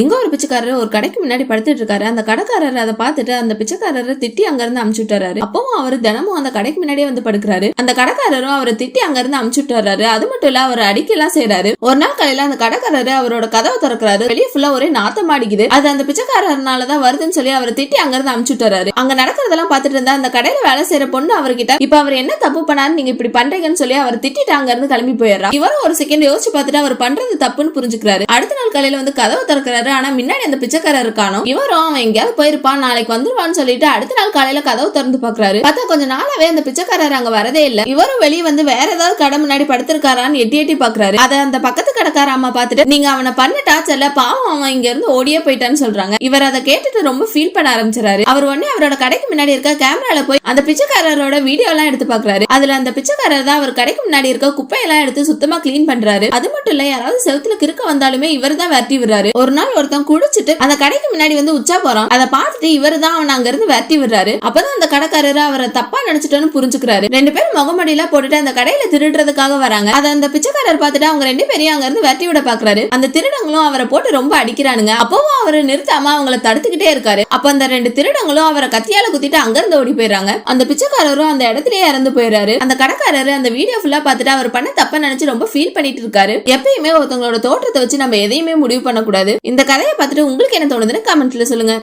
எங்கே ஒரு பிச்சைக்காரர் ஒரு கடைக்கு முன்னாடி படுத்துட்டு இருக்காரு. அந்த கடைக்காரர் அதை பார்த்துட்டு அந்த பிச்சைக்காரரை திட்டி அங்க இருந்து அமுச்சு விட்டுறாரு. அப்பவும் அவர் தினமும் அந்த கடைக்கு முன்னாடியே வந்து படுக்கிறாரு. அந்த கடைக்காரரும் அவரை திட்டி அங்க இருந்து அமுச்சு விட்டுறாரு. அது மட்டும் இல்ல அவர் அடிக்கலாம் செய்யறாரு ஒரு நாள் காலையில அந்த கடைக்காரரு அவரோட கதவை திறக்கிறாரு. வெளியே ஃபுல்லா ஒரே நாத்தம் அடிக்குது அது அந்த பிச்சைக்காரர்னாலதான் வருதுன்னு சொல்லி அவரை திட்டி அங்க இருந்து அமுச்சு விட்டுறாரு. அங்க நடக்கிறதெல்லாம் பார்த்துட்டு இருந்தா அந்த கடையில வேலை செய்யற பொண்ணு அவர்கிட்ட இப்ப அவர் என்ன தப்பு பண்ணாரு நீங்க இப்படி பண்றீங்கன்னு சொல்லி அவர் திட்டிட்டு அங்க இருந்து கிளம்பி போயிடுறா. இவரும் ஒரு செகண்ட் யோசிச்சு பார்த்துட்டு அவர் பண்றது தப்புன்னு புரிஞ்சுக்கிறாரு. அடுத்த நாள் காலையில வந்து கதவை திறக்கிறாரு. ஆனா முன்னாடி அந்த பிச்சைக்காரர் காணும் இவரும் அவன் எங்கேயாவது போயிருப்பான் நாளைக்கு வந்துருவான்னு சொல்லிட்டு அடுத்த நாள் காலையில கதவு திறந்து பாக்குறாரு. பார்த்தா கொஞ்ச நாளாவே அந்த பிச்சைக்காரர் அங்க வரதே இல்ல. இவரும் வெளியே வந்து வேற ஏதாவது கடை முன்னாடி படுத்திருக்காரான்னு எட்டி எட்டி பாக்குறாரு. அத அந்த பக்கத்து கடைக்கார அம்மா பார்த்துட்டு நீங்க அவனை பண்ண டார்ச்சர்ல பாவம் அவன் இங்க இருந்து ஓடியே போயிட்டான்னு சொல்றாங்க. இவர் அதை கேட்டுட்டு ரொம்ப ஃபீல் பண்ண ஆரம்பிச்சாரு அவர் உடனே அவரோட கடைக்கு முன்னாடி இருக்க கேமரால போய் அந்த பிச்சைக்காரரோட வீடியோ எல்லாம் எடுத்து பாக்குறாரு. அதுல அந்த பிச்சைக்காரர் தான் அவர் கடைக்கு முன்னாடி இருக்க குப்பையெல்லாம் எடுத்து சுத்தமா கிளீன் பண்றாரு. அது மட்டும் இல்ல யாராவது செவத்துல கிறுக்க வந்தாலுமே இவர் தான் விரட்டி விடுறாரு. ஒரு நாள் ஒருத்தன் குடிச்சிட்டு அந்த கடைக்கு முன்னாடி வந்து உச்சா போறான். அதை பார்த்துட்டு இவர் தான் அவன் அங்க இருந்து விரட்டி விடுறாரு. அப்பதான் அந்த கடைக்காரர் அவரை தப்பா நினைச்சிட்டோன்னு புரிஞ்சுக்கிறாரு. ரெண்டு பேரும் முகமடியில போட்டுட்டு அந்த கடையில திருடுறதுக்காக வராங்க. அதை அந்த பிச்சைக்காரர் பார்த்துட்டு அவங்க ரெண்டு பேரையும் அங்க இருந்து விரட்டி விட பாக்குறாரு அந்த திருடங்களும் அவரை போட்டு ரொம்ப அடிக்கிறானுங்க. அப்பவும் அவர் நிறுத்தாம அவங்கள தடுத்துக்கிட்டே இருக்காரு. அப்ப அந்த ரெண்டு திருடங்களும் அவரை கத்தியால குத்திட்டு அங்க இருந்து ஓடி போயிடுறாங்க. அந்த பிச்சைக்காரரும் அந்த இடத்துலயே இறந்து போயிடுறாரு. அந்த கடைக்காரரு அந்த வீடியோ ஃபுல்லா பார்த்துட்டு அவர் பண்ண தப்ப நினைச்சு ரொம்ப ஃபீல் பண்ணிட்டு இருக்காரு. எப்பயுமே ஒருத்தவங்களோட தோற்றத்தை வச்சு நம்ம எதையுமே முடிவு பண்ணக்கூடாது. இந்த கதையை பார்த்துட்டு உங்களுக்கு என்ன தோணுதுன்னு கமெண்ட்ல சொல்லுங்க.